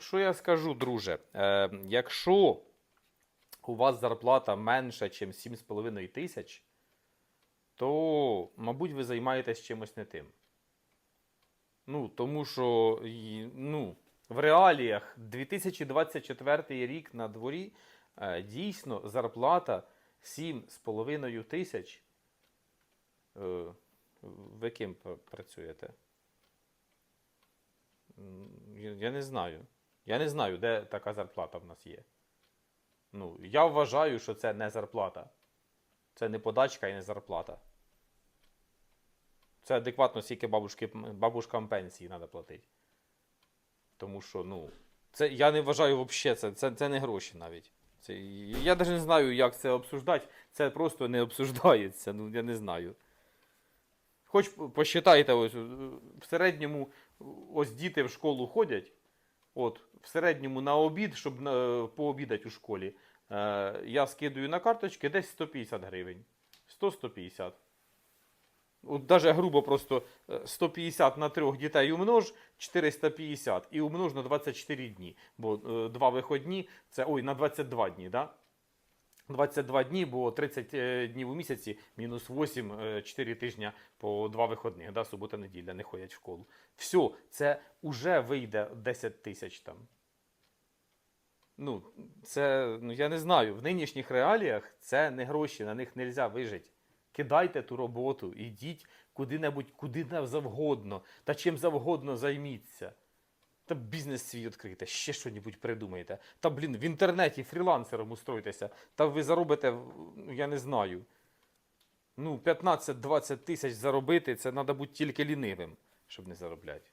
що я скажу, друже? Е, якщо у вас зарплата менша, ніж 7,5 тисяч, то, мабуть, ви займаєтесь чимось не тим. Ну, тому що ну, в реаліях 2024 рік на дворі е, дійсно зарплата 7,5 тисяч. Е, ви ким працюєте? Я, не знаю. Я не знаю, де така зарплата в нас є. Ну, я вважаю, що це не зарплата. Це не подачка і не зарплата. Це адекватно скільки бабушки, бабушкам пенсії треба платити. Тому що, ну, це я не вважаю взагалі, це, це, це не гроші навіть. Це, я навіть не знаю, як це обсуждати. Це просто не обсуждається. Ну, я не знаю. Хоч посчитайте, ось в середньому ось діти в школу ходять. От, в середньому на обід, щоб е, пообідати у школі, е, я скидую на карточки десь 150 гривень. 100-150. От навіть грубо просто е, 150 на трьох дітей умнож, 450 і умнож на 24 дні. Бо е, два виходні це ой, на 22 дні, да? 22 дні, бо 30 е, днів у місяці, мінус 8, е, 4 тижня по 2 виходних, да? субота, неділя, не ходять в школу. Все, це вже вийде 10 тисяч там. Ну, це, ну я не знаю, в нинішніх реаліях це не гроші, на них не можна вижити. Кидайте ту роботу, ідіть куди-небудь, куди завгодно, та чим завгодно займіться. Та бізнес свій відкрийте, ще щось придумайте. Та, блін, в інтернеті фрілансером устройтеся, та ви заробите, ну, я не знаю. Ну, 15-20 тисяч заробити, це треба бути тільки лінивим, щоб не заробляти.